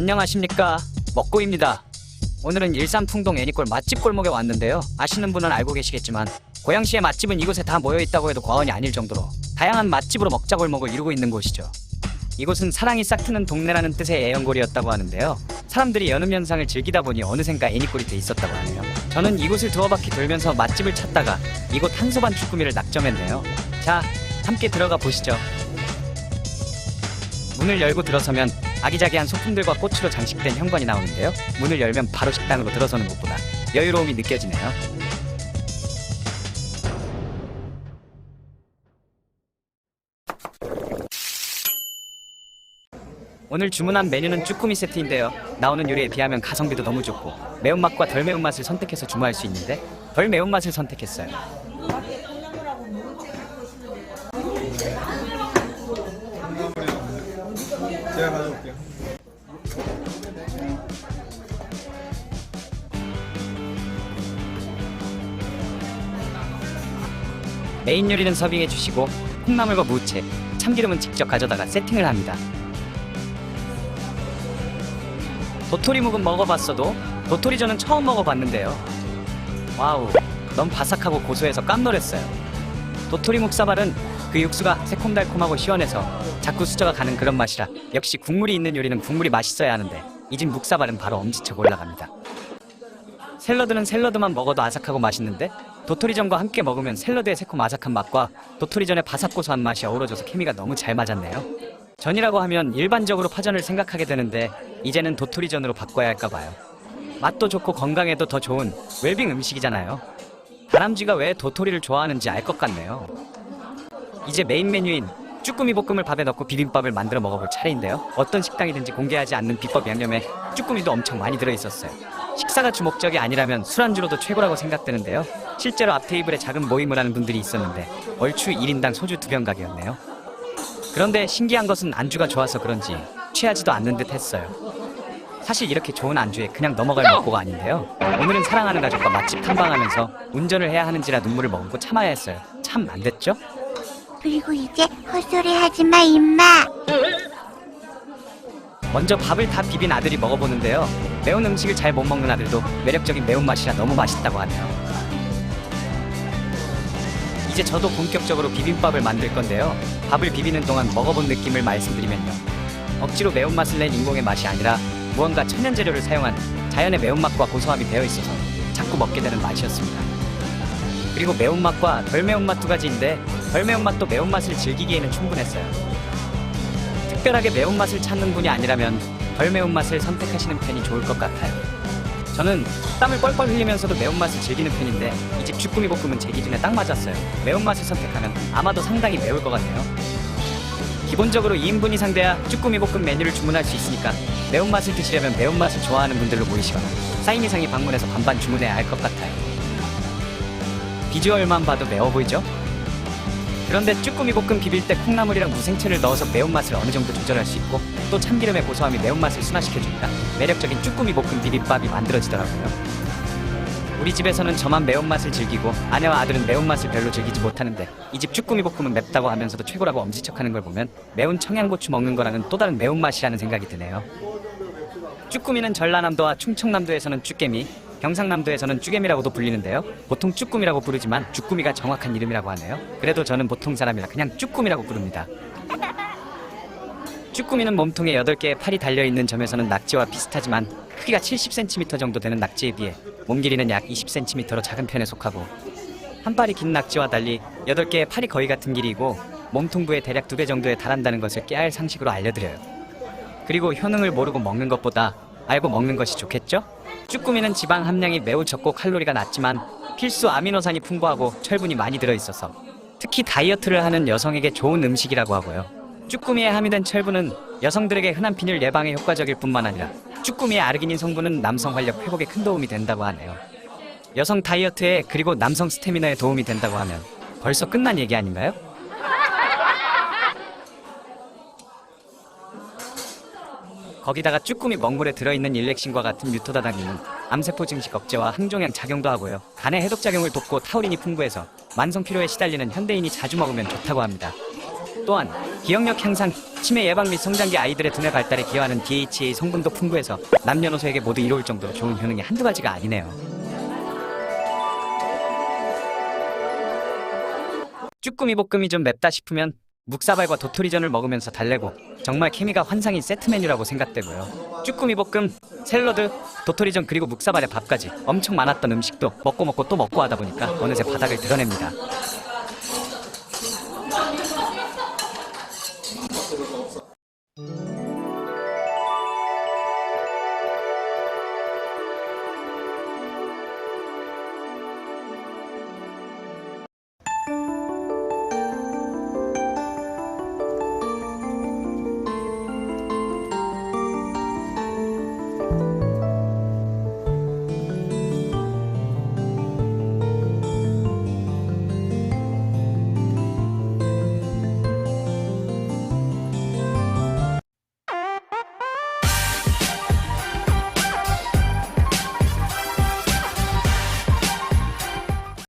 안녕하십니까. 먹고입니다. 오늘은 일산풍동 애니골 맛집 골목에 왔는데요. 아시는 분은 알고 계시겠지만 고양시의 맛집은 이곳에 다 모여있다고 해도 과언이 아닐 정도로 다양한 맛집으로 먹자 골목을 이루고 있는 곳이죠. 이곳은 사랑이 싹트는 동네라는 뜻의 애연골이었다고 하는데요. 사람들이 연음 현상을 즐기다 보니 어느샌가 애니골이 돼 있었다고 하네요. 저는 이곳을 두어 바퀴 돌면서 맛집을 찾다가 이곳 한소반 쭈꾸미를 낙점했네요. 자 함께 들어가 보시죠. 문을 열고 들어서면 아기자기한 소품들과 꽃으로 장식된 현관이 나오는데요. 문을 열면 바로 식당으로 들어서는 것보다 여유로움이 느껴지네요. 오늘 주문한 메뉴는 쭈꾸미 세트인데요. 나오는 요리에 비하면 가성비도 너무 좋고 매운맛과 덜 매운맛을 선택해서 주문할 수 있는데 덜 매운맛을 선택했어요. 제가 가져올게요. 메인 요리는 서빙해 주시고 콩나물과 무채, 참기름은 직접 가져다가 세팅을 합니다. 도토리묵은 먹어봤어도 도토리전은 처음 먹어봤는데요. 와우, 너무 바삭하고 고소해서 깜놀했어요. 도토리묵 사발은 그 육수가 새콤달콤하고 시원해서 자꾸 수저가 가는 그런 맛이라 역시 국물이 있는 요리는 국물이 맛있어야 하는데 이 집 묵사발은 바로 엄지척 올라갑니다. 샐러드는 샐러드만 먹어도 아삭하고 맛있는데 도토리전과 함께 먹으면 샐러드의 새콤 아삭한 맛과 도토리전의 바삭고소한 맛이 어우러져서 케미가 너무 잘 맞았네요. 전이라고 하면 일반적으로 파전을 생각하게 되는데 이제는 도토리전으로 바꿔야 할까 봐요. 맛도 좋고 건강에도 더 좋은 웰빙 음식이잖아요. 다람쥐가 왜 도토리를 좋아하는지 알 것 같네요. 이제 메인 메뉴인 쭈꾸미 볶음을 밥에 넣고 비빔밥을 만들어 먹어볼 차례인데요. 어떤 식당이든지 공개하지 않는 비법 양념에 쭈꾸미도 엄청 많이 들어있었어요. 식사가 주 목적이 아니라면 술안주로도 최고라고 생각되는데요. 실제로 앞 테이블에 작은 모임을 하는 분들이 있었는데 얼추 1인당 소주 두병 가게였네요. 그런데 신기한 것은 안주가 좋아서 그런지 취하지도 않는 듯 했어요. 사실 이렇게 좋은 안주에 그냥 넘어갈 먹고가 아닌데요. 오늘은 사랑하는 가족과 맛집 탐방하면서 운전을 해야 하는지라 눈물을 머금고 참아야 했어요. 참 안 됐죠? 그리고 이제 헛소리 하지 마, 임마. 먼저 밥을 다 비빈 아들이 먹어보는데요. 매운 음식을 잘 못 먹는 아들도 매력적인 매운맛이라 너무 맛있다고 하네요. 이제 저도 본격적으로 비빔밥을 만들 건데요. 밥을 비비는 동안 먹어본 느낌을 말씀드리면요. 억지로 매운맛을 낸 인공의 맛이 아니라 무언가 천연 재료를 사용한 자연의 매운맛과 고소함이 배어 있어서 자꾸 먹게 되는 맛이었습니다. 그리고 매운맛과 덜 매운맛 두 가지인데 덜 매운맛도 매운맛을 즐기기에는 충분했어요. 특별하게 매운맛을 찾는 분이 아니라면 덜 매운맛을 선택하시는 편이 좋을 것 같아요. 저는 땀을 뻘뻘 흘리면서도 매운맛을 즐기는 편인데 이집 주꾸미 볶음은 제 기준에 딱 맞았어요. 매운맛을 선택하면 아마도 상당히 매울 것 같네요. 기본적으로 2인분 이상 돼야 쭈꾸미 볶음 메뉴를 주문할 수 있으니까 매운맛을 드시려면 매운맛을 좋아하는 분들로 모이시거나 사인 이상이 방문해서 반반 주문해야 할 것 같아요. 비주얼만 봐도 매워 보이죠? 그런데 쭈꾸미 볶음 비빌 때 콩나물이랑 무생채를 넣어서 매운맛을 어느 정도 조절할 수 있고 또 참기름의 고소함이 매운맛을 순화시켜주니까 매력적인 쭈꾸미 볶음 비빔밥이 만들어지더라고요. 우리 집에서는 저만 매운맛을 즐기고 아내와 아들은 매운맛을 별로 즐기지 못하는데 이 집 쭈꾸미 볶음은 맵다고 하면서도 최고라고 엄지척하는 걸 보면 매운 청양고추 먹는 거랑은 또 다른 매운맛이라는 생각이 드네요. 쭈꾸미는 전라남도와 충청남도에서는 쭈개미, 경상남도에서는 쭈개미라고도 불리는데요. 보통 쭈꾸미라고 부르지만 쭈꾸미가 정확한 이름이라고 하네요. 그래도 저는 보통 사람이라 그냥 쭈꾸미라고 부릅니다. 쭈꾸미는 몸통에 8개의 팔이 달려있는 점에서는 낙지와 비슷하지만 크기가 70cm 정도 되는 낙지에 비해 몸 길이는 약 20cm로 작은 편에 속하고 한 발이 긴 낙지와 달리 8개의 팔이 거의 같은 길이고 몸통부의 대략 2배 정도에 달한다는 것을 깨알 상식으로 알려드려요. 그리고 효능을 모르고 먹는 것보다 알고 먹는 것이 좋겠죠? 쭈꾸미는 지방 함량이 매우 적고 칼로리가 낮지만 필수 아미노산이 풍부하고 철분이 많이 들어있어서 특히 다이어트를 하는 여성에게 좋은 음식이라고 하고요. 쭈꾸미에 함유된 철분은 여성들에게 흔한 빈혈 예방에 효과적일 뿐만 아니라 쭈꾸미의 아르기닌 성분은 남성 활력 회복에 큰 도움이 된다고 하네요. 여성 다이어트에 그리고 남성 스태미너에 도움이 된다고 하면 벌써 끝난 얘기 아닌가요? 거기다가 쭈꾸미 먹물에 들어있는 일렉신과 같은 뮤토다당인은 암세포 증식 억제와 항종양 작용도 하고요. 간의 해독 작용을 돕고 타우린이 풍부해서 만성 피로에 시달리는 현대인이 자주 먹으면 좋다고 합니다. 또한 기억력 향상, 치매 예방 및 성장기 아이들의 두뇌 발달에 기여하는 DHA 성분도 풍부해서 남녀노소에게 모두 이로울 정도로 좋은 효능이 한두 가지가 아니네요. 쭈꾸미 볶음이 좀 맵다 싶으면 묵사발과 도토리전을 먹으면서 달래고 정말 케미가 환상인 세트 메뉴라고 생각되고요. 쭈꾸미 볶음, 샐러드, 도토리전 그리고 묵사발에 밥까지 엄청 많았던 음식도 먹고 먹고 또 먹고 하다 보니까 어느새 바닥을 드러냅니다.